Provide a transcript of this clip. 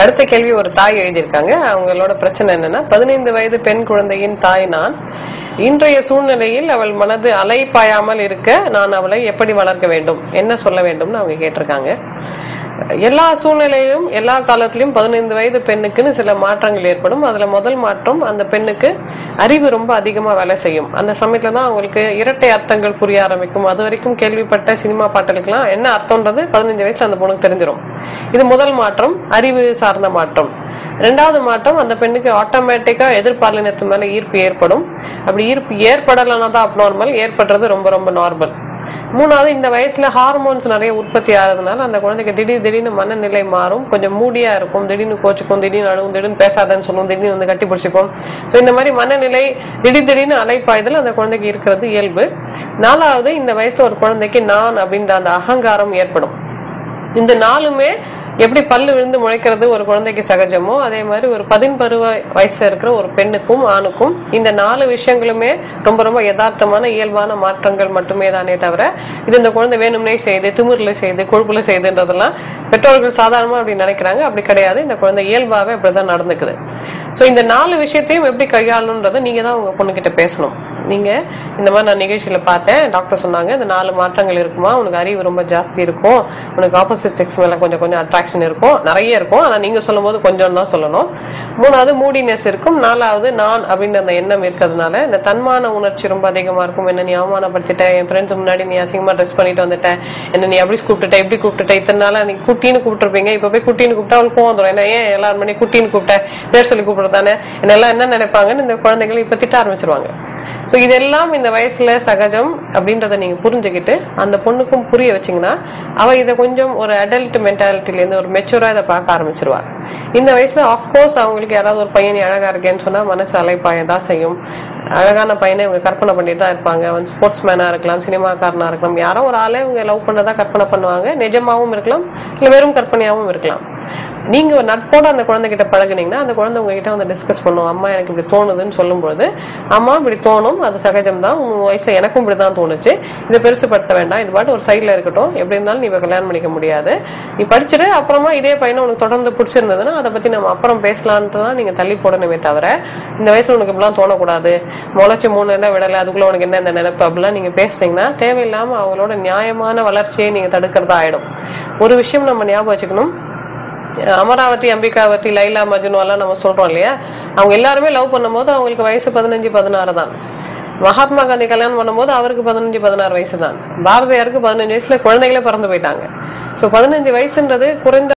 அடுத்த கேள்வி ஒரு தாய் எழுதியிருக்காங்க. அவங்களோட பிரச்சனை என்னன்னா பதினைந்து வயது பெண் குழந்தையின் தாய் நான். இன்றைய சூழ்நிலையில் அவள் மனது அலைப்பாயாமல் இருக்க நான் அவளை எப்படி வளர்க்க வேண்டும்? என்ன சொல்ல வேண்டும்னு அவங்க கேட்டிருக்காங்க. எல்லா சூழ்நிலையிலும் எல்லா காலத்திலும் பதினைந்து வயது பெண்ணுக்குன்னு சில மாற்றங்கள் ஏற்படும். அதுல முதல் மாற்றம் அந்த பெண்ணுக்கு அறிவு ரொம்ப அதிகமா வேலை செய்யும். அந்த சமயத்துல தான் அவங்களுக்கு இரட்டை அர்த்தங்கள் புரிய ஆரம்பிக்கும். அது வரைக்கும் கேள்விப்பட்ட சினிமா பாட்டலுக்கெல்லாம் என்ன அர்த்தம்ன்றது பதினஞ்சு வயசுல அந்த பொண்ணுக்கு தெரிஞ்சிடும் இது முதல் மாற்றம் அறிவு சார்ந்த மாற்றம். ரெண்டாவது மாற்றம் அந்த பெண்ணுக்கு ஆட்டோமேட்டிக்கா எதிர்பாலினத்து மேல ஈர்ப்பு ஏற்படும். அப்படி ஈர்ப்பு ஏற்படலைன்னா தான் அப்நார்மல் ஏற்படுறது ரொம்ப ரொம்ப நார்மல் மூணாவது இந்த வயசுல ஹார்மோன்ஸ் நிறைய உற்பத்தி ஆகிறதுனால அந்த குழந்தைக்கு திடீர் திடீர்னு மனநிலை மாறும். கொஞ்சம் மூடியா இருக்கும். திடீர்னு கோச்சுக்கும் திடீர்னு அழுகும் திடீர்னு பேசாதன்னு சொல்லும் திடீர்னு வந்து கட்டி பிடிச்சிக்கும். ஸோ இந்த மாதிரி மனநிலை திடீர் திடீர்னு அலைப்பாய்தல் அந்த குழந்தைக்கு இருக்கிறது இயல்பு. நாலாவது இந்த வயசுல ஒரு குழந்தைக்கு நான் அப்படின்ற அந்த அகங்காரம் ஏற்படும். இந்த நாலுமே எப்படி பல்லு விழுந்து முளைக்கிறது ஒரு குழந்தைக்கு சகஜமோ அதே மாதிரி ஒரு பதின்பருவ வயசுல இருக்கிற ஒரு பெண்ணுக்கும் ஆணுக்கும் இந்த நாலு விஷயங்களுமே ரொம்ப ரொம்ப யதார்த்தமான இயல்பான மாற்றங்கள் மட்டுமே தானே தவிர இது இந்த குழந்தை வேணும்னே செய்து திமிர்ல செய்து கொழுப்புல செய்துன்றதெல்லாம் பெற்றோர்கள் சாதாரணமா அப்படி நினைக்கிறாங்க. அப்படி கிடையாது. இந்த குழந்தை இயல்பாவே அப்படிதான் நடந்துக்குது. ஸோ இந்த நாலு விஷயத்தையும் எப்படி கையாளணுன்றதை நீங்க தான் உங்க பொண்ணுகிட்ட பேசணும். நீங்க இந்த மாதிரி நான் நிகழ்ச்சியில பார்த்தேன். டாக்டர் சொன்னாங்க இந்த நாலு மாற்றங்கள் இருக்குமா? உனக்கு அறிவு ரொம்ப ஜாஸ்தி இருக்கும். உனக்கு ஆப்போசிட் செக்ஸ் மேல கொஞ்சம் கொஞ்சம் அட்ராக்ஷன் இருக்கும். நிறைய இருக்கும். ஆனா நீங்க சொல்லும் போது கொஞ்சம் தான் சொல்லணும். மூணாவது மூடினஸ் இருக்கும். நாலாவது நான் அப்படின்னு அந்த எண்ணம் இருக்கிறதுனால இந்த தன்மான உணர்ச்சி ரொம்ப அதிகமா இருக்கும். என்ன நீ அவமானப்படுத்திட்ட? என் ஃப்ரெண்ட்ஸ் முன்னாடி நீ அசிங்கமா ட்ரெஸ் பண்ணிட்டு வந்துட்ட. என்ன நீ அப்படி கூப்பிட்டுட்ட இப்படி கூப்பிட்டுட்ட. இத்தனை நாளா நீ குட்டின்னு கூப்பிட்டுருப்பீங்க. இப்ப போய் குட்டின்னு கூப்பிட்டா அவளுக்கு கோவம் வந்துடும் ஏன்னா ஏன் எல்லாரும் மணி குட்டின்னு கூப்பிட்ட? பேர் சொல்லி கூப்பிடுறதானே என்னெல்லாம் என்ன நினைப்பாங்கன்னு இந்த குழந்தைகள் இப்ப திட்ட ஆரம்பிச்சிருவாங்க. ஸோ இதெல்லாம் இந்த வயசுல சகஜம் அப்படின்றத நீங்க புரிஞ்சுக்கிட்டு அந்த பொண்ணுக்கும் புரிய வச்சீங்கன்னா அவ இதை கொஞ்சம் ஒரு அடல்ட் மென்டாலிட்டிலேருந்து ஒரு மெச்சூரா இதை பார்க்க ஆரம்பிச்சிருவா. இந்த வயசுல ஆஃப்கோர்ஸ் அவங்களுக்கு யாராவது ஒரு பையன் அழகா இருக்கேன்னு சொன்னா மனசு அலைப்பாய தான் செய்யும். அழகான பையனை இவங்க கற்பனை பண்ணிட்டு தான் இருப்பாங்க. அவன் ஸ்போர்ட்ஸ் மேனா இருக்கலாம் சினிமாக்காரனா இருக்கலாம். யாரோ ஒரு ஆளே இவங்க லவ் பண்ணதான் கற்பனை பண்ணுவாங்க. நிஜமாவும் இருக்கலாம். இல்ல வெறும் கற்பனையாவும் இருக்கலாம். நீங்க ஒரு நட்போட அந்த குழந்தைகிட்ட பழகுனீங்கன்னா அந்த குழந்தை உங்ககிட்ட வந்து டிஸ்கஸ் பண்ணும் அம்மா எனக்கு இப்படி தோணுதுன்னு சொல்லும்போது அம்மா இப்படி தோணும் அது சகஜம் தான் உன் வயசு எனக்கும் இப்படி தான் தோணுச்சு இதை பெருசுப்படுத்த வேண்டாம் இது பாட்டு ஒரு சைட்ல இருக்கட்டும் எப்படி இருந்தாலும் நீ கல்யாணம் பண்ணிக்க முடியாது. நீ படிச்சுட்டு அப்புறமா இதே பையனை உனக்கு தொடர்ந்து பிடிச்சிருந்ததுன்னா அதை பத்தி நம்ம அப்புறம் பேசலான்ட்டு தான் நீங்க தள்ளி போடணுமே தவிர இந்த வயசுல உனக்கு இப்படிலாம் தோணக்கூடாது முளைச்சு மூணு என்ன விடலை அதுக்குள்ள உனக்கு என்ன இந்த நினைப்பு அப்படிலாம் நீங்க பேசுனீங்கன்னா தேவையில்லாம அவங்களோட நியாயமான வளர்ச்சியை நீங்க தடுக்கிறதா ஆயிடும். ஒரு விஷயம் நம்ம ஞாபகம் வச்சுக்கணும் அமராவதி அம்பிகாவதி லைலா மஜ்னுவெல்லாம் நம்ம சொல்றோம் இல்லையா? அவங்க எல்லாருமே லவ் பண்ணும்போது அவங்களுக்கு வயசு பதினஞ்சு பதினாறு தான். மகாத்மா காந்தி கல்யாணம் பண்ணும்போது அவருக்கு பதினஞ்சு பதினாறு வயசு தான். பாரதியாருக்கு பதினஞ்சு வயசுல குழந்தைகளே பிறந்து போயிட்டாங்க. ஸோ பதினஞ்சு வயசுன்றது குறைந்த